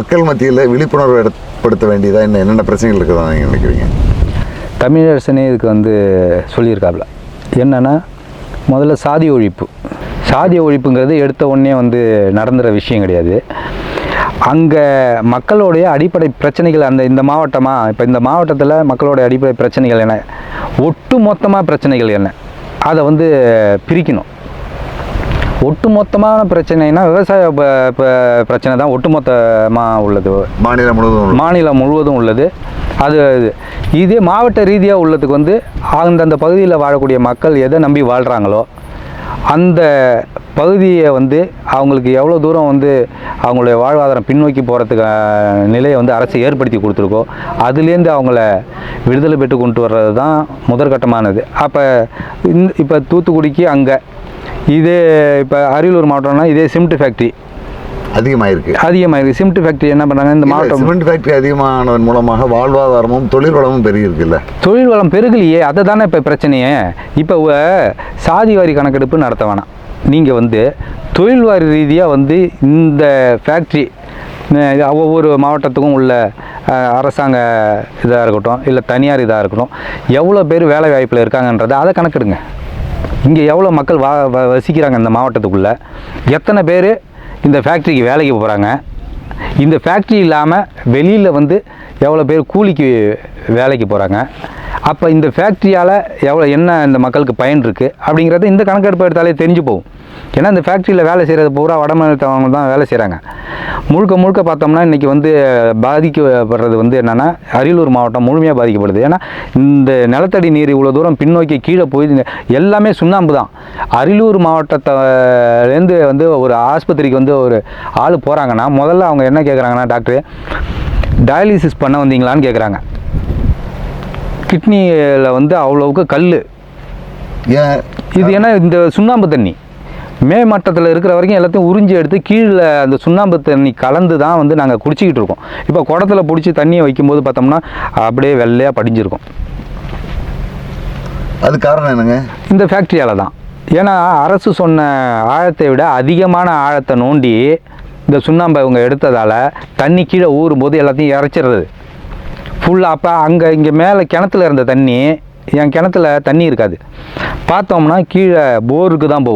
மக்கள் மத்தியில் விழிப்புணர்வு ஏற்படுத்த வேண்டியதாக என்ன? என்னென்ன பிரச்சனைகள் இருக்குதா நீங்கள் நினைக்கிறீங்க? தமிழரசனே இதுக்கு வந்து சொல்லியிருக்காப்புல என்னென்னா முதல்ல சாதி ஒழிப்பு. சாதி ஒழிப்புங்கிறது எடுத்த உடனே வந்து நடந்துற விஷயம் கிடையாது. அங்கே மக்களுடைய அடிப்படை பிரச்சனைகள் அந்த இந்த மாவட்டமாக இப்போ இந்த மாவட்டத்தில் மக்களுடைய அடிப்படை பிரச்சனைகள் என்ன? ஒட்டு மொத்தமாக பிரச்சனைகள் என்ன? அதை வந்து பிரிக்கணும். ஒட்டுமொத்தமான பிரச்சனைனா விவசாய பிரச்சனை தான் ஒட்டுமொத்தமாக உள்ளது. மாநிலம் முழுவதும் மாநிலம் முழுவதும் உள்ளது. அது இது. இதே மாவட்ட ரீதியாக உள்ளதுக்கு வந்து அந்தந்த பகுதியில் வாழக்கூடிய மக்கள் எதை நம்பி வாழ்கிறாங்களோ அந்த பகுதியை வந்து அவங்களுக்கு எவ்வளோ தூரம் வந்து அவங்களுடைய வாழ்வாதாரம் பின்னோக்கி போகிறதுக்கு நிலையை வந்து அரசு ஏற்படுத்தி கொடுத்துருக்கோ அதுலேருந்து அவங்கள விடுதலை பெற்று கொண்டு வர்றது தான் முதற்கட்டமானது. அப்போ இந்த இப்போ தூத்துக்குடிக்கு அங்கே இதே இப்போ அரியலூர் மாவட்டம்னா இதே சிமெண்ட் ஃபேக்ட்ரி அதிகமாயிருக்கு. அதிகமாக சிமெண்ட் ஃபேக்ட்ரி என்ன பண்ணுறாங்க இந்த மாவட்டம் சிமெண்ட் ஃபேக்டரி அதிகமானதன் மூலமாக வாழ்வாதாரமும் தொழில் வளமும் பெருகிருக்குல்ல தொழில் வளம் பெருகலையே அதை தானே இப்போ பிரச்சனையே. இப்போ சாதி வாரி கணக்கெடுப்பு நடத்த வேணாம் நீங்கள் வந்து தொழில் வாரி ரீதியாக வந்து இந்த ஃபேக்ட்ரி ஒவ்வொரு மாவட்டத்துக்கும் உள்ள அரசாங்க இதாக இருக்கட்டும் இல்லை தனியார் இதாக இருக்கட்டும் எவ்வளோ பேர் வேலை வாய்ப்பில் இருக்காங்கன்றதை அதை கணக்கெடுங்க. இங்கே எவ்வளோ மக்கள் வா வ- வசிக்கிறாங்க இந்த மாவட்டத்துக்குள்ளே? எத்தனை பேர் இந்த ஃபேக்ட்ரிக்கு வேலைக்கு போகிறாங்க இந்த ஃபேக்ட்ரி இல்லாமல் வெளியில் வந்து எவ்வளோ பேர் கூலிக்கு வேலைக்கு போகிறாங்க அப்போ இந்த ஃபேக்ட்ரியால் எவ்வளோ என்ன இந்த மக்களுக்கு பயன் இருக்குது அப்படிங்கிறத இந்த கணக்கெடுப்பு எடுத்தாலே தெரிஞ்சு போகும். ஏன்னா இந்த ஃபேக்ட்ரியில் வேலை செய்கிறது பூரா வடமாநிலத்தவங்க தான் வேலை செய்கிறாங்க முழுக்க முழுக்க பார்த்தோம்னா இன்றைக்கி வந்து பாதிக்கப்படுறது வந்து என்னென்னா அரியலூர் மாவட்டம் முழுமையாக பாதிக்கப்படுது. ஏன்னா இந்த நிலத்தடி நீர் இவ்வளோ தூரம் பின்னோக்கி கீழே போய் எல்லாமே சுண்ணாம்பு தான். அரியலூர் மாவட்டத்திலேருந்து வந்து ஒரு ஆஸ்பத்திரிக்கு வந்து ஒரு ஆள் போகிறாங்கன்னா முதல்ல அவங்க என்ன கேட்குறாங்கன்னா டாக்டர் டயாலிசிஸ் பண்ண வந்தீங்களான்னு கேட்குறாங்க கிட்னியில் வந்து அவ்வளோவுக்கு கல் இது என்ன இந்த சுண்ணாம்பு தண்ணி. மே மட்டத்தில் இருக்கிற வரைக்கும் எல்லாத்தையும் உறிஞ்சி எடுத்து கீழே அந்த சுண்ணாம்பு தண்ணி கலந்து தான் வந்து நாங்கள் குடிச்சிக்கிட்டு இருக்கோம். இப்போ குடத்துல பிடிச்சி தண்ணியை வைக்கும்போது பார்த்தோம்னா அப்படியே வெள்ளையாக படிஞ்சிருக்கும். அது காரணம் என்னங்க? இந்த ஃபேக்ட்ரியால் தான். ஏன்னா அரசு சொன்ன ஆழத்தை விட அதிகமான ஆழத்தை நோண்டி இந்த சுண்ணாம்பை இவங்க எடுத்ததால் தண்ணி கீழே ஊறும்போது எல்லாத்தையும் இறைச்சிடுறது. ஃபுல்லாக அப்போ அங்கே இங்கே மேலே கிணத்துல இருந்த தண்ணி என் கிணத்துல தண்ணி இருக்காது. பார்த்தோம்னா கீழே போருக்கு தான்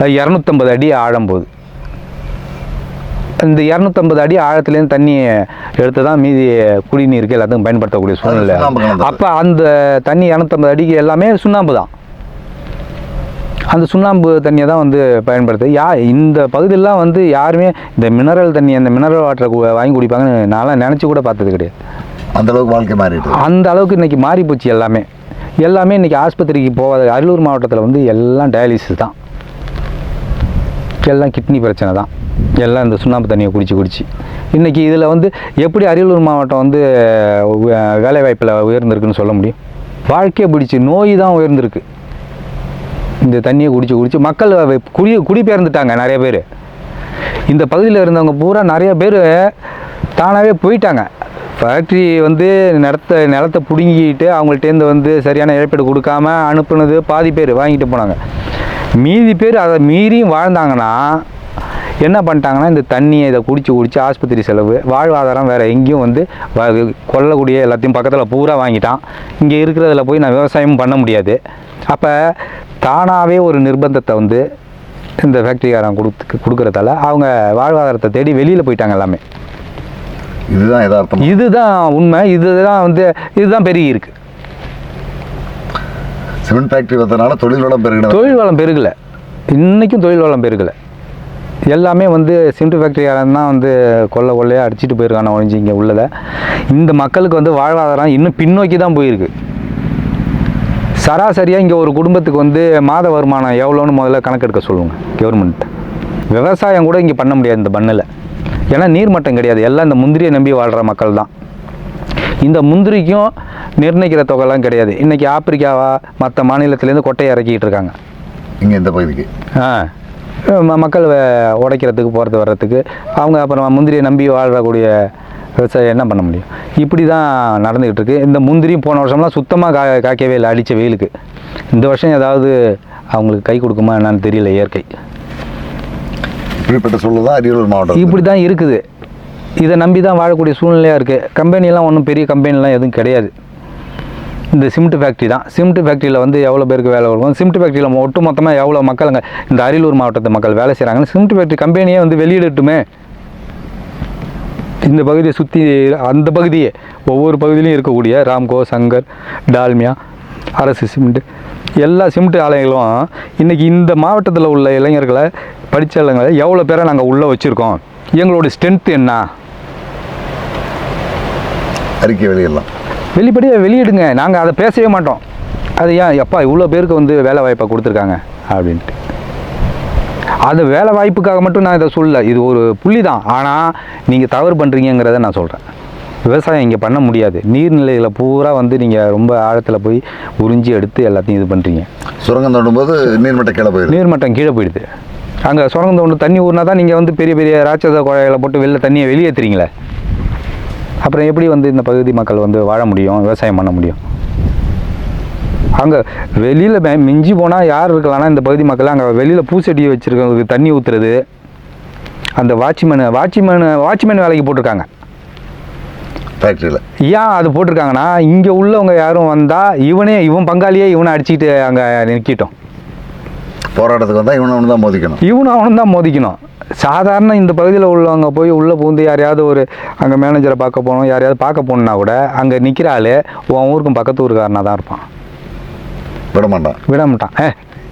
அது இரநூத்தம்பது அடி ஆழம் போகுது. இந்த இரநூத்தம்பது அடி ஆழத்துலேருந்து தண்ணி எடுத்து தான் மீதி குடிநீருக்கு எல்லாத்துக்கும் பயன்படுத்தக்கூடிய சூழ்நிலை. அப்போ அந்த தண்ணி இரநூத்தம்பது அடிக்கு எல்லாமே சுண்ணாம்பு தான். அந்த சுண்ணாம்பு தண்ணியை தான் வந்து பயன்படுத்து. யா இந்த பகுதியெல்லாம் வந்து யாருமே இந்த மினரல் தண்ணி அந்த மினரல் வாட்டரை வாங்கி குடிப்பாங்கன்னு நான்லாம் நினச்சி கூட பார்த்தது கிடையாது. அந்த அளவுக்கு வாழ்க்கை மாறிட்டு அந்த அளவுக்கு இன்றைக்கி மாறி போச்சு எல்லாமே. எல்லாமே இன்றைக்கி ஆஸ்பத்திரிக்கு போகாத அரியலூர் மாவட்டத்தில் வந்து எல்லாம் டயாலிசிஸ் தான். எல்லாம் கிட்னி பிரச்சனை தான். எல்லாம் இந்த சுண்ணாம்பு தண்ணியை குடிச்சு குடிச்சு. இன்றைக்கி இதில் வந்து எப்படி அரியலூர் மாவட்டம் வந்து வேலைவாய்ப்பில் உயர்ந்திருக்குன்னு சொல்ல முடியும்? வாழ்க்கையை பிடிச்சி நோய் தான் உயர்ந்திருக்கு. இந்த தண்ணியை குடிச்சு குடிச்சு மக்கள் குடி குடிபெயர்ந்துட்டாங்க நிறைய பேர். இந்த பகுதியில் இருந்தவங்க பூரா நிறைய பேர் தானாகவே போயிட்டாங்க. ஃபேக்ட்ரி வந்து நிலத்த நிலத்தை பிடுங்கிட்டு அவங்கள்ட்டேருந்து வந்து சரியான இழப்பீடு கொடுக்காம அனுப்புனது பாதி பேர் வாங்கிட்டு போனாங்க. மீதி பேர் அதை மீறியும் வாழ்ந்தாங்கன்னா என்ன பண்ணிட்டாங்கன்னா இந்த தண்ணியை இதை குடிச்சு குடிச்சு ஆஸ்பத்திரி செலவு வாழ்வாதாரம் வேறு எங்கேயும் வந்து கொல்லக்கூடிய எல்லாத்தையும் பக்கத்தில் பூரா வாங்கிட்டான். இங்கே இருக்கிறதுல போய் நான் விவசாயமும் பண்ண முடியாது. அப்போ தானாகவே ஒரு நிர்பந்தத்தை வந்து இந்த ஃபேக்ட்ரிக்காரன் கொடுத்து கொடுக்குறதால அவங்க வாழ்வாதாரத்தை தேடி வெளியில் போயிட்டாங்க எல்லாமே. இதுதான் யதார்த்தம்? இதுதான் உண்மை. இதுதான் வந்து இதுதான் பெருகி இருக்கு. சிமெண்ட் ஃபேக்டரி வந்ததுனால தொழில் வளம் பெருகினது தொழில் வளம் பெருகலை. இன்றைக்கும் தொழில் வளம் பெருகலை. எல்லாமே வந்து சிமெண்ட் ஃபேக்ட்ரிக்காரன் தான் வந்து கொள்ள கொள்ளையாக அடிச்சிட்டு போயிருக்கான ஒழிஞ்சு இங்கே உள்ளதை. இந்த மக்களுக்கு வந்து வாழ்வாதாரம் இன்னும் பின்னோக்கி தான் போயிருக்கு. சராசரியாக இங்கே ஒரு குடும்பத்துக்கு வந்து மாத வருமானம் எவ்வளோன்னு முதல்ல கணக்கெடுக்க சொல்லுங்கள் கவர்மெண்ட் விவசாயம் கூட இங்கே பண்ண முடியாது இந்த மண்ணில். ஏன்னா நீர்மட்டம் கிடையாது. எல்லாம் இந்த முந்திரியை நம்பி வாழ்கிற மக்கள் தான் இந்த முந்திரிக்கும் நிர்ணயிக்கிற தொகைலாம் கிடையாது. இன்றைக்கி ஆப்பிரிக்காவா மற்ற மாநிலத்திலேருந்து கொட்டையை இறக்கிட்டு இருக்காங்க. இங்கே இந்த பகுதிக்கு? ஆ. மக்கள் உடைக்கிறதுக்கு போகிறது வர்றதுக்கு அவங்க அப்புறம் முந்திரியை நம்பி வாழக்கூடிய விவசாயம் என்ன பண்ண முடியும்? இப்படி தான் நடந்துக்கிட்டு இருக்கு இந்த முந்திரியும் போன வருஷம்லாம் சுத்தமாக கா காய்க்கவே இல்லை அடித்த வெயிலுக்கு. இந்த வருஷம் ஏதாவது அவங்களுக்கு கை கொடுக்குமா என்னன்னு தெரியல இயற்கை. இப்படிப்பட்ட சூழல் தான் அரியலூர் மாவட்டம் இப்படி தான் இருக்குது. இதை நம்பி தான் வாழக்கூடிய சூழ்நிலையாக இருக்குது கம்பெனிலாம் ஒன்றும் பெரிய கம்பெனிலாம் எதுவும் கிடையாது. இந்த சிமெண்ட் ஃபேக்ட்ரி தான். சிமெண்ட் ஃபேக்ட்ரியில் வந்து எவ்வளோ பேருக்கு வேலை வரும் சிமெண்ட் ஃபேக்ட்ரியில் ஒட்டு மொத்தமாக எவ்வளோ மக்களுங்க இந்த அரியலூர் மாவட்டத்து மக்கள் வேலை செய்கிறாங்கன்னு சிமெண்ட் ஃபேக்ட்ரி கம்பெனியே வந்து வெளியிடட்டுமே. இந்த பகுதியை சுற்றி அந்த பகுதியே ஒவ்வொரு பகுதியிலையும் இருக்கக்கூடிய ராம்கோ சங்கர் டால்மியா அரசு சிமெண்ட்டு எல்லா சிமெண்ட் ஆலைகளும் இன்றைக்கி இந்த மாவட்டத்தில் உள்ள இளைஞர்களை படித்த இளைஞர்களை எவ்வளோ பேரை நாங்கள் உள்ளே வச்சுருக்கோம்? எங்களோட ஸ்ட்ரென்த் என்ன? அறிக்கை வெளியிடலாம். வெளிப்படையாக வெளியிடுங்க. நாங்கள் அதை பேசவே மாட்டோம். அது ஏன் எப்பா இவ்வளோ பேருக்கு வந்து வேலை வாய்ப்பை கொடுத்துருக்காங்க? அப்படின்ட்டு. அது வேலை வாய்ப்புக்காக மட்டும் நான் இதை சொல்லல. இது ஒரு புள்ளி தான் ஆனால் நீங்கள் தவறு பண்ணுறீங்கிறத நான் சொல்கிறேன் விவசாயம் இங்கே பண்ண முடியாது. நீர்நிலைகளை பூரா வந்து நீங்கள் ரொம்ப ஆழத்தில் போய் உறிஞ்சி எடுத்து எல்லாத்தையும் இது பண்ணுறீங்க சுரங்கம் தோண்டும் போது நீர்மட்ட கீழே போயிடுது. நீர்மட்டம் கீழே போயிடுது. அங்கே சுரங்கம் தோண்டு தண்ணி ஊறினா தான் நீங்கள் வந்து பெரிய பெரிய ராட்சத குழாய்களை போட்டு வெளில தண்ணியை வெளியேற்றுறீங்களே அப்புறம் எப்படி வந்து இந்த பகுதி மக்கள் வந்து வாழ முடியும் விவசாயம் பண்ண முடியும்? அங்கே வெளியில் மிஞ்சி போனால் யார் இருக்கலாம்னா இந்த பகுதி மக்கள் அங்கே வெளியில் பூச்செடி வச்சுருக்கவங்களுக்கு தண்ணி ஊற்றுறது அந்த வாட்ச்மேனு வாட்ச்மேனு வாட்ச்மேன் வேலைக்கு போட்டிருக்காங்க. ஃபேக்ட்ரியில் ஏன் அது போட்டிருக்காங்கன்னா இங்கே உள்ளவங்க யாரும் வந்தால் இவனே இவன் பங்காளியே இவனை அடிச்சுக்கிட்டு அங்கே நிற்கிட்டோம். போராட்டத்துக்கு வந்தால் இவனை ஒன்று தான் மோதிக்கணும். இவனும் அவனும் தான் மோதிக்கணும். சாதாரண இந்த பகுதியில் உள்ளவங்க போய் உள்ளே பூந்து யாரையாவது ஒரு அங்கே மேனேஜரை பார்க்க போகணும் யாரையாவது பார்க்க போகணுன்னா கூட அங்கே நிற்கிற ஆள் உன் ஊருக்கும் பக்கத்து ஊருக்காரனாக தான் இருப்பான். விட மாட்டான். விட மாட்டான் ஏ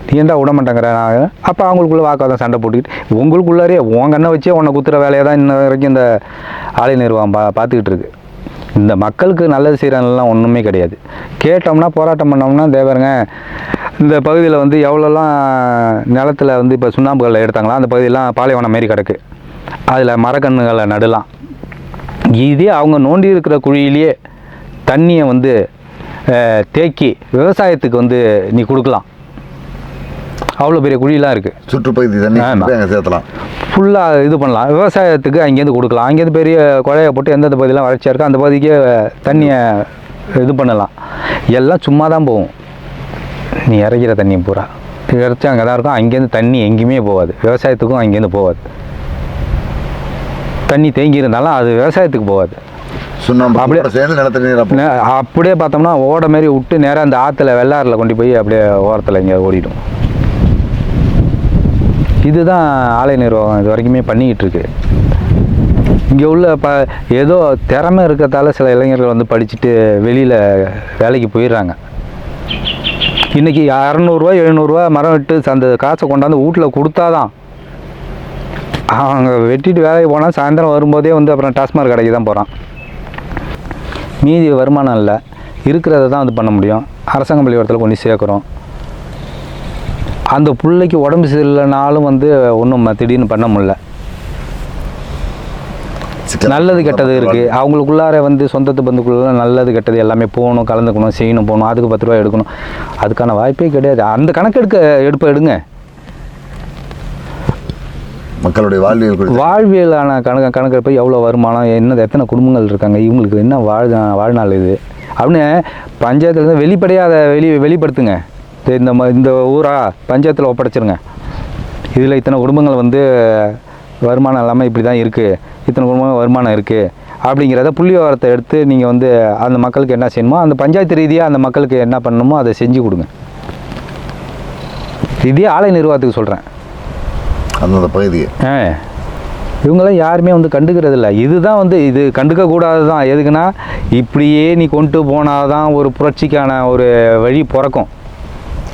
நீ ஏன்டா விட மாட்டேங்கிற? நான் அப்போ அவங்களுக்குள்ள வாக்காதான் சண்டை போட்டுக்கிட்டு உங்களுக்குள்ளாரே உன் கண்ணை வச்சே உன்னை குத்துற வேலையை தான் இன்ன வரைக்கும் இந்த ஆலை நிர்வாகம் பா பார்த்துக்கிட்டு இருக்கு. இந்த மக்களுக்கு நல்லது செய்கிறாங்கலாம் ஒன்றுமே கிடையாது. கேட்டோம்னா போராட்டம் பண்ணோம்னா தேவருங்க இந்த பகுதியில் வந்து எவ்வளோலாம் நிலத்துல வந்து இப்போ சுண்ணாம்புகளை எடுத்தாங்களா அந்த பகுதியெல்லாம் பாலைவனம் மாரி கிடக்கு. அதில் மரக்கன்றுகளை நடலாம். இதே அவங்க நோண்டி இருக்கிற குழியிலேயே தண்ணியை வந்து தேக்கி விவசாயத்துக்கு வந்து நீ கொடுக்கலாம். அவ்வளோ பெரிய குழியெலாம் இருக்குது சுற்றுப்பகுதி தண்ணி சேர்த்தலாம். ஃபுல்லாக இது பண்ணலாம். விவசாயத்துக்கு அங்கேருந்து கொடுக்கலாம். அங்கேருந்து பெரிய குழைய போட்டு எந்தெந்த பகுதியெலாம் வறட்சியாக இருக்கோ அந்த பகுதிக்கே தண்ணியை இது பண்ணலாம். எல்லாம் சும்மா தான் போகும். நீ இறக்கிற தண்ணி பூரா. இறச்சி அங்கே தான் இருக்கும். அங்கேருந்து தண்ணி எங்கேயுமே போகாது. விவசாயத்துக்கும் அங்கேருந்து போகாது. தண்ணி தேங்கி இருந்தாலும் அது விவசாயத்துக்கு போகாது. அப்படியே- சேர்ந்து அப்படியே பார்த்தோம்னா ஓட மாரி விட்டு நேராக அந்த ஆற்றுல வெள்ளாறில் கொண்டு போய் அப்படியே ஓரத்தில் இங்கே ஓடிடும். இதுதான் ஆலை நிர்வாகம் இது வரைக்குமே பண்ணிக்கிட்டு இருக்கு. இங்கே உள்ள ப ஏதோ திறமை இருக்கிறதால சில இளைஞர்கள் வந்து படிச்சுட்டு வெளியில் வேலைக்கு போயிடுறாங்க. இன்றைக்கி அறநூறுவா எழுநூறுவா மரம் வெட்டு அந்த காசை கொண்டாந்து வீட்டில் கொடுத்தாதான். அவங்க வெட்டிட்டு வேலைக்கு போனால் சாயந்தரம் வரும்போதே வந்து அப்புறம் டாஸ்மாக் கடைக்கு தான் போகிறான் மீதி வருமானம் இல்லை. இருக்கிறத தான் அது பண்ண முடியும். அரசாங்க பள்ளிக்கூடத்தில் கொண்டு சேர்க்குறோம். அந்த பிள்ளைக்கு உடம்பு சரியில்லைனாலும் வந்து ஒன்றும் திடீர்னு பண்ண முடில நல்லது கெட்டது இருக்குது அவங்களுக்குள்ளார வந்து சொந்தத்து பந்துக்குள்ள நல்லது கெட்டது எல்லாமே போகணும் கலந்துக்கணும் செய்யணும் போகணும் அதுக்கு பத்து ரூபா எடுக்கணும். அதுக்கான வாய்ப்பே கிடையாது. அந்த கணக்கு எடுக்க எடுப்ப எடுங்க. மக்களுடைய வாழ்வியல் வாழ்வியலான கணக்கு கணக்கெடுப்பு எவ்வளோ வருமானம் என்ன எத்தனை குடும்பங்கள் இருக்காங்க இவங்களுக்கு என்ன வாழ் வாழ்நாள் இது? அப்படின்னு பஞ்சாயத்துலேருந்து வெளிப்படையாக அதை வெளி வெளிப்படுத்துங்க. இந்த இந்த ஊரா பஞ்சாயத்தில் ஒப்படைச்சிருங்க. இதில் இத்தனை குடும்பங்கள் வந்து வருமானம் இல்லாமல் இப்படி தான் இருக்குது இத்தனை குடும்பம் வருமானம் இருக்குது அப்படிங்கிறத புள்ளி விவரத்தை எடுத்து நீங்கள் வந்து அந்த மக்களுக்கு என்ன செய்யணுமோ அந்த பஞ்சாயத்து ரீதியாக அந்த மக்களுக்கு என்ன பண்ணணுமோ அதை செஞ்சு கொடுங்க. இதே ஆலை நிர்வாகத்துக்கு சொல்கிறேன் அந்தந்த பகுதியை. ஆ. இவங்களாம் யாருமே வந்து கண்டுக்கிறது இல்லை. இதுதான் வந்து இது கண்டுக்க கூடாது தான் எதுக்குன்னா இப்படியே நீ கொண்டு போனால் தான் ஒரு புரட்சிக்கான ஒரு வழி பிறக்கும்.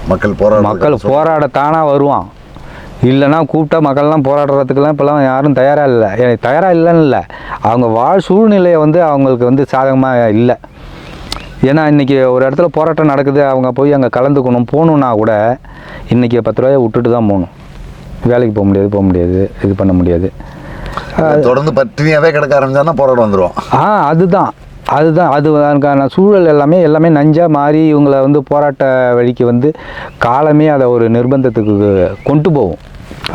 மக்கள் போராட மக்கள் போராட தானாக வருவான். இல்லைன்னா கூப்பிட்டா மக்கள்லாம் போராடுறதுக்கெல்லாம் இப்போல்லாம் யாரும் தயாராக இல்லை. தயாராக இல்லைன்னு இல்லை. அவங்க வாழ் சூழ்நிலையை வந்து அவங்களுக்கு வந்து சாதகமாக இல்லை. ஏன்னா இன்றைக்கி ஒரு இடத்துல போராட்டம் நடக்குது அவங்க போய் அங்கே கலந்துக்கணும் போகணுன்னா கூட இன்றைக்கி பத்து ரூபாயை விட்டுட்டு தான் போகணும். வேலைக்கு போக முடியாது போக முடியாது இது பண்ண முடியாது. தொடர்ந்து பட்டினியாவே கிடக்க ஆரம்பிச்சான்னா போராட வந்துருவோம். ஆ அதுதான். அதுதான். அது அதுக்கான சூழல் எல்லாமே எல்லாமே நஞ்சாக மாறி இவங்களை வந்து போராட்ட வழிக்கு வந்து காலமே அதை ஒரு நிர்பந்தத்துக்கு கொண்டு போகும்.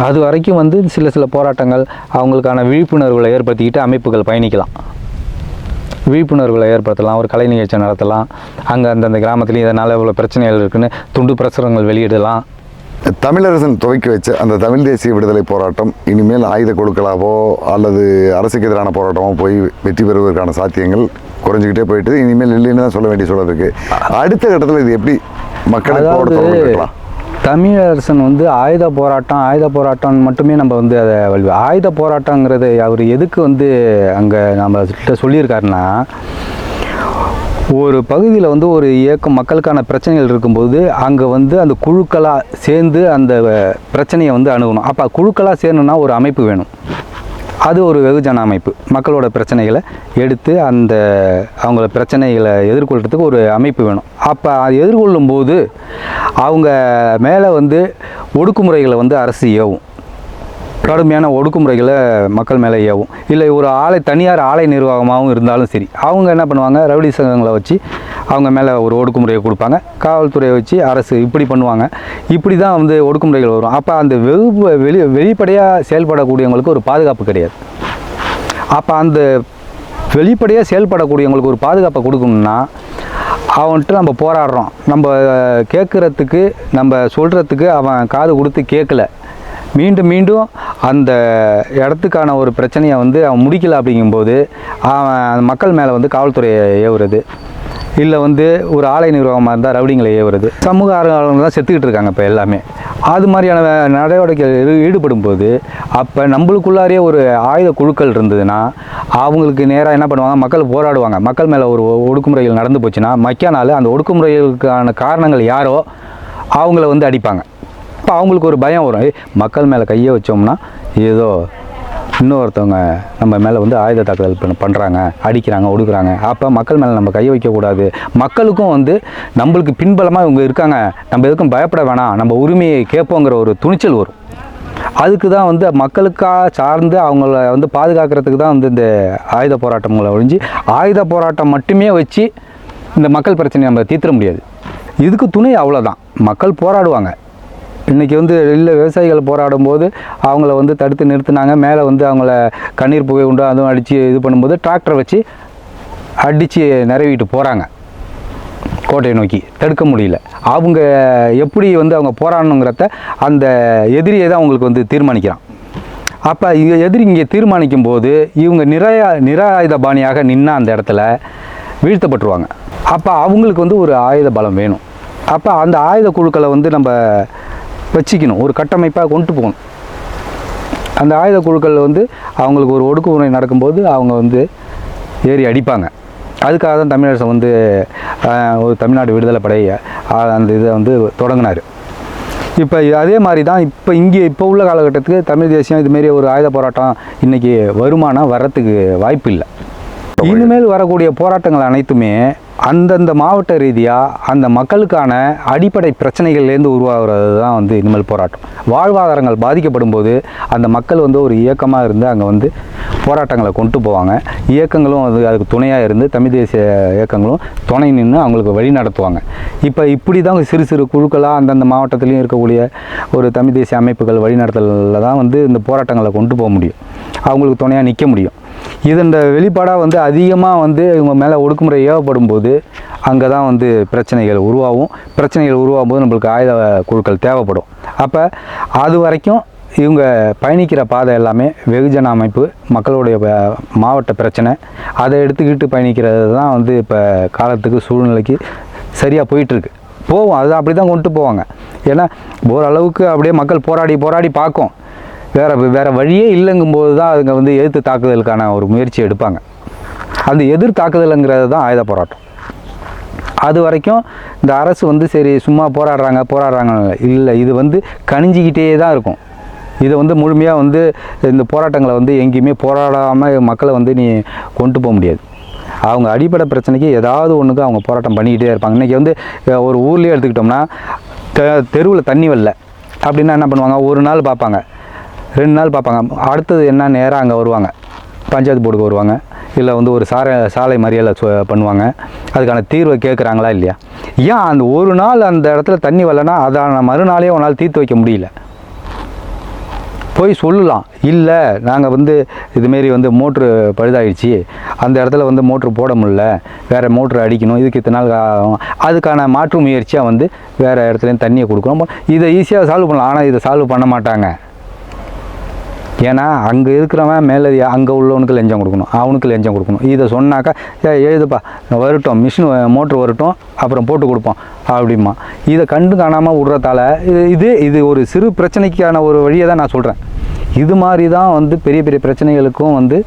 அது வரைக்கும் வந்து சில சில போராட்டங்கள் அவங்களுக்கான விழிப்புணர்வுகளை ஏற்படுத்திக்கிட்டு அமைப்புகள் பயணிக்கலாம். விழிப்புணர்வுகளை ஏற்படுத்தலாம் ஒரு கலை நிகழ்ச்சி நடத்தலாம் அங்கே அந்தந்த கிராமத்துலேயும் இதனால் இவ்வளோ பிரச்சனைகள் இருக்குன்னு துண்டு பிரசுரங்கள் வெளியிடலாம். தமிழரசன் துவக்கி வச்ச அந்த தமிழ் தேசிய விடுதலை போராட்டம் இனிமேல் ஆயுத குழுக்களாவோ அல்லது அரசுக்கு எதிரான போராட்டமோ போய் வெற்றி பெறுவதற்கான சாத்தியங்கள் குறைஞ்சிக்கிட்டே போயிட்டு இனிமேல் இல்லைன்னு தான் சொல்ல வேண்டிய சூழல் இருக்கு. அடுத்த கட்டத்தில் இது எப்படி இருக்கலாம் தமிழரசன் வந்து ஆயுத போராட்டம் ஆயுத போராட்டம் மட்டுமே நம்ம வந்து அதை ஆயுத போராட்டங்கிறது அவர் எதுக்கு வந்து அங்கே நம்ம கிட்ட சொல்லியிருக்காருன்னா ஒரு பகுதியில் வந்து ஒரு இயக்கம் மக்களுக்கான பிரச்சனைகள் இருக்கும்போது அங்கே வந்து அந்த குழுக்களாக சேர்ந்து அந்த பிரச்சனையை வந்து அணுகணும். அப்போ குழுக்களாக சேரணுன்னா ஒரு அமைப்பு வேணும். அது ஒரு வெகுஜன அமைப்பு மக்களோட பிரச்சனைகளை எடுத்து அந்த அவங்கள பிரச்சனைகளை எதிர்கொள்கிறதுக்கு ஒரு அமைப்பு வேணும். அப்போ அது எதிர்கொள்ளும் போது அவங்க மேலே வந்து ஒடுக்குமுறைகளை வந்து அரசு ஏவும். கடுமையான ஒடுக்குமுறைகளை மக்கள் மேலே ஏவும். இல்லை ஒரு ஆலை தனியார் ஆலை நிர்வாகமாகவும் இருந்தாலும் சரி அவங்க என்ன பண்ணுவாங்க? ரவுடி சங்கங்களை வச்சு அவங்க மேலே ஒரு ஒடுக்குமுறையை கொடுப்பாங்க. காவல்துறையை வச்சு அரசு இப்படி பண்ணுவாங்க. இப்படி தான் வந்து ஒடுக்குமுறைகள் வரும். அப்போ அந்த வெகு வெளி வெளிப்படையாக செயல்படக்கூடியவங்களுக்கு ஒரு பாதுகாப்பு கிடையாது. அப்போ அந்த வெளிப்படையாக செயல்படக்கூடியவங்களுக்கு ஒரு பாதுகாப்பை கொடுக்கணும்னா அவன்கிட்ட நம்ம போராடுறோம். நம்ம கேட்குறதுக்கு நம்ம சொல்கிறதுக்கு அவன் காது கொடுத்து கேட்கல. மீண்டும் மீண்டும் அந்த இடத்துக்கான ஒரு பிரச்சனையை வந்து அவன் முடிக்கல அப்படிங்கும்போது அவன் அந்த மக்கள் மேலே வந்து காவல்துறையை ஏவுறது. இல்லை வந்து ஒரு ஆலை நிர்வாகமாக இருந்தால் ரவுடிங்களை ஏவுறது. சமூக ஆர்வலர்கள் தான் செத்துக்கிட்டு இருக்காங்க இப்போ எல்லாமே. அது மாதிரியான நடவடிக்கைகள் ஈடுபடும் போது அப்போ நம்மளுக்குள்ளாரே ஒரு ஆயுத குழுக்கள் இருந்ததுன்னா அவங்களுக்கு நேராக என்ன பண்ணுவாங்க? மக்கள் போராடுவாங்க. மக்கள் மேலே ஒரு ஒடுக்குமுறைகள் நடந்து போச்சுன்னா மக்கா நாள் அந்த ஒடுக்குமுறைகளுக்கான காரணங்கள் யாரோ அவங்கள வந்து அடிப்பாங்க. இப்போ அவங்களுக்கு ஒரு பயம் வரும். மக்கள் மேலே கையை வச்சோம்னா ஏதோ இன்னொருத்தவங்க நம்ம மேலே வந்து ஆயுத தாக்குதல் பண்ண பண்ணுறாங்க அடிக்கிறாங்க ஒடுக்குறாங்க. அப்போ மக்கள் மேலே நம்ம கையை வைக்கக்கூடாது மக்களுக்கும் வந்து நம்மளுக்கு பின்பலமாக இவங்க இருக்காங்க. நம்ம எதுக்கும் பயப்பட வேணாம். நம்ம உரிமையை கேட்போங்கிற ஒரு துணிச்சல் வரும். அதுக்கு தான் வந்து மக்களுக்காக சார்ந்து அவங்கள வந்து பாதுகாக்கிறதுக்கு தான் வந்து இந்த ஆயுத போராட்டங்களை ஒழிஞ்சு ஆயுத போராட்டம் மட்டுமே வச்சு இந்த மக்கள் பிரச்சனையை நம்ம தீர்த்திட முடியாது. இதுக்கு துணை அவ்வளோதான் மக்கள் போராடுவாங்க. இன்றைக்கி வந்து இல்லை விவசாயிகள் போராடும் போது அவங்கள வந்து தடுத்து நிறுத்தினாங்க. மேலே வந்து அவங்கள கண்ணீர் புகை உண்டு அதுவும் அடித்து இது பண்ணும்போது டிராக்டர் வச்சு அடித்து நிறைவிட்டு போகிறாங்க கோட்டையை நோக்கி தடுக்க முடியல. அவங்க எப்படி வந்து அவங்க போராடணுங்கிறத அந்த எதிரியை தான் அவங்களுக்கு வந்து தீர்மானிக்கிறான். அப்போ இங்கே எதிரி இங்கே தீர்மானிக்கும் போது இவங்க நிறைய நிராயுத பாணியாக நின்னா அந்த இடத்துல வீழ்த்தப்பட்டுருவாங்க. அப்போ அவங்களுக்கு வந்து ஒரு ஆயுத பலம் வேணும். அப்போ அந்த ஆயுத குழுக்களை வந்து நம்ம வச்சுக்கணும் ஒரு கட்டமைப்பாக கொண்டு போகணும். அந்த ஆயுத குழுக்கள் வந்து அவங்களுக்கு ஒரு ஒடுக்குமுறை நடக்கும்போது அவங்க வந்து ஏறி அடிப்பாங்க. அதுக்காக தான் தமிழரசு வந்து ஒரு தமிழ்நாடு விடுதலை படை ஆஹ், அந்த இதை வந்து தொடங்கினார். இப்போ அதே மாதிரி தான் இப்போ இங்கே இப்போ உள்ள காலகட்டத்துக்கு தமிழ் தேசியம் இதுமாரி ஒரு ஆயுத போராட்டம் இன்றைக்கி வருமானம் வர்றதுக்கு வாய்ப்பு இல்லை இனிமேல் வரக்கூடிய போராட்டங்கள் அனைத்துமே அந்தந்த மாவட்ட ரீதியாக அந்த மக்களுக்கான அடிப்படை பிரச்சனைகள்லேருந்து உருவாகிறது தான் வந்து இனிமேல் போராட்டம். வாழ்வாதாரங்கள் பாதிக்கப்படும் போது அந்த மக்கள் வந்து ஒரு இயக்கமாக இருந்து அங்கே வந்து போராட்டங்களை கொண்டு போவாங்க. இயக்கங்களும் அது அதுக்கு துணையாக இருந்து தமிழ் தேசிய இயக்கங்களும் துணை நின்று அவங்களுக்கு வழி நடத்துவாங்க. இப்போ இப்படி தான் சிறு சிறு குழுக்களாக அந்தந்த மாவட்டத்திலையும் இருக்கக்கூடிய ஒரு தமிழ் தேசிய அமைப்புகள் வழிநடத்தலில் தான் வந்து இந்த போராட்டங்களை கொண்டு போக முடியும். அவங்களுக்கு துணையாக நிற்க முடியும். இதன் வெளிப்பாடாக வந்து அதிகமாக வந்து இவங்க மேலே ஒடுக்குமுறை ஏவப்படும் போது அங்கே தான் வந்து பிரச்சனைகள் உருவாகும். பிரச்சனைகள் உருவாகும் போது நம்மளுக்கு ஆயுத குழுக்கள் தேவைப்படும். அப்போ அது வரைக்கும் இவங்க பயணிக்கிற பாதை எல்லாமே வெகுஜன அமைப்பு மக்களுடைய மாவட்ட பிரச்சனை. அதை எடுத்துக்கிட்டு பயணிக்கிறது தான் வந்து இப்போ காலத்துக்கு சூழ்நிலைக்கு சரியாக போயிட்டுருக்கு. போவோம் அது அப்படி தான் கொண்டு போவாங்க. ஏன்னா ஓரளவுக்கு அப்படியே மக்கள் போராடி போராடி பார்க்கும். வேறு வேறு வழியே இல்லைங்கும்போது தான் அதுங்க வந்து எதிர்த்து தாக்குதலுக்கான ஒரு முயற்சி எடுப்பாங்க. அந்த எதிர் தாக்குதலுங்கிறது தான் ஆயுத போராட்டம். அது வரைக்கும் இந்த அரசு வந்து சரி சும்மா போராடுறாங்க போராடுறாங்க. இல்லை இது வந்து கணிஞ்சிக்கிட்டே தான் இருக்கும். இதை வந்து முழுமையாக வந்து இந்த போராட்டங்களை வந்து எங்கேயுமே போராடாமல் மக்களை வந்து நீ கொண்டு போக முடியாது. அவங்க அடிப்படை பிரச்சனைக்கு ஏதாவது ஒன்றுக்கு அவங்க போராட்டம் பண்ணிக்கிட்டே இருப்பாங்க. இன்றைக்கி வந்து ஒரு ஊர்லேயே எடுத்துக்கிட்டோம்னா தெ தெருவில் தண்ணி வரல. அப்படின்னா என்ன பண்ணுவாங்க? ஒரு நாள் பார்ப்பாங்க. ரெண்டு நாள் பார்ப்பாங்க. அடுத்தது என்ன நேராக அங்கே வருவாங்க. பஞ்சாயத்து போர்டுக்கு வருவாங்க. இல்லை வந்து ஒரு சாலை சாலை மறியலை சொ பண்ணுவாங்க. அதுக்கான தீர்வை கேட்குறாங்களா இல்லையா? ஏன் அந்த ஒரு நாள் அந்த இடத்துல தண்ணி வரலன்னா அதான மறுநாளே ஒரு நாள் தீர்த்து வைக்க முடியல. போய் சொல்லலாம். இல்லை நாங்கள் வந்து இதுமாரி வந்து மோட்ரு பழுதாயிடுச்சு. அந்த இடத்துல வந்து மோட்ரு போட முடில வேறு மோட்ரு அடிக்கணும். இதுக்கு இத்தனை நாள் ஆகும். அதுக்கான மாற்று முயற்சியாக வந்து வேறு இடத்துலையும் தண்ணியை கொடுக்குறோம் இதை ஈஸியாக சால்வ் பண்ணலாம். ஆனால் இதை சால்வ் பண்ண மாட்டாங்க. ஏன்னா அங்கே இருக்கிறவன் மேலே அங்கே உள்ளவனுக்கு லஞ்சம் கொடுக்கணும். அவனுக்கு லஞ்சம் கொடுக்கணும். இதை சொன்னாக்கா ஏ எழுதுப்பா. வரட்டும். மிஷின் மோட்ரு வரட்டும். அப்புறம் போட்டு கொடுப்போம். அப்படிமா இதை கண்டு காணாமல் விட்றதால இது இது இது ஒரு சிறு பிரச்சனைக்கான ஒரு வழியை தான் நான் சொல்கிறேன் இது மாதிரி தான் வந்து பெரிய பெரிய பிரச்சனைகளுக்கும் வந்து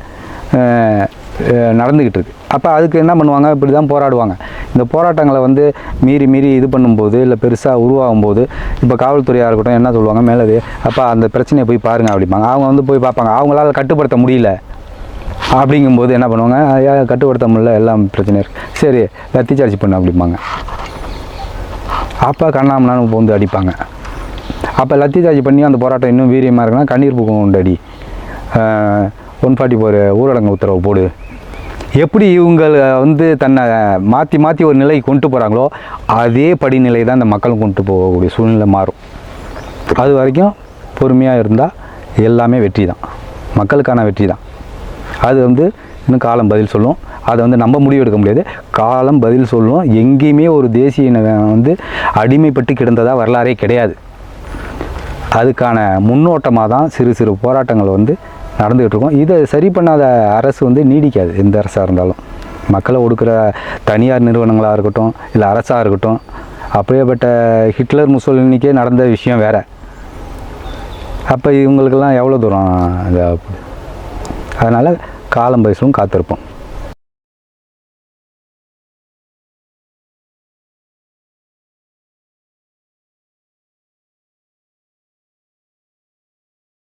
நடந்துக்கிட்டு இருக்கு. அப்போ அதுக்கு என்ன பண்ணுவாங்க? இப்படி தான் போராடுவாங்க. இந்த போராட்டங்களை வந்து மீறி மீறி இது பண்ணும்போது இல்லை பெருசாக உருவாகும் போது இப்போ காவல்துறையாக இருக்கட்டும் என்ன சொல்லுவாங்க? மேலே அப்போ அந்த பிரச்சனையை போய் பாருங்கள் அப்படிம்பாங்க. அவங்க வந்து போய் பார்ப்பாங்க. அவங்களால கட்டுப்படுத்த முடியல. அப்படிங்கும்போது என்ன பண்ணுவாங்க? "ஐயா, கட்டுப்படுத்த முடியல. எல்லாம் பிரச்சனை இருக்குது சரி லத்தி சார்ஜ் பண்ணு அப்படிம்பாங்க. அப்போ கண்ணாமனானு வந்து அடிப்பாங்க. அப்போ லத்தி சார்ஜ் பண்ணி அந்த போராட்டம் இன்னும் வீரியமாக இருக்குன்னா கண்ணீர் பூக்கம் உண்டு அடி. ஒன் ஃபார்ட்டி ஃபோர் ஊரடங்கு உத்தரவு போடு. எப்படி இவங்க வந்து தன்னை மாற்றி மாற்றி ஒரு நிலைக்கு கொண்டு போகிறாங்களோ அதே படிநிலை தான் இந்த மக்களும் கொண்டு போகக்கூடிய சூழ்நிலை மாறும். அது வரைக்கும் பொறுமையாக இருந்தால் எல்லாமே வெற்றி தான் மக்களுக்கான வெற்றி தான் அது வந்து இன்னும் காலம் பதில் சொல்லும். அதை வந்து நம்ம முடிவு எடுக்க முடியாது. காலம் பதில் சொல்லும். எங்கேயுமே ஒரு தேசிய வந்து அடிமைப்பட்டு கிடந்ததாக வரலாறே கிடையாது. அதுக்கான முன்னோட்டமாக தான் சிறு சிறு போராட்டங்கள் வந்து நடந்துகிட்டு இருக்கும் இதை சரி பண்ணாத அரசு வந்து நீடிக்காது எந்த அரசாக இருந்தாலும். மக்களை ஒடுக்கிற தனியார் நிறுவனங்களாக இருக்கட்டும் இல்லை அரசாக இருக்கட்டும் அப்படியேப்பட்ட ஹிட்லர் முசோலினிக்கே நடந்த விஷயம் வேறு. அப்போ இவங்களுக்கெல்லாம் எவ்வளோ தூரம் இதாக அதனால் காலம் பேசும் காத்திருப்போம்.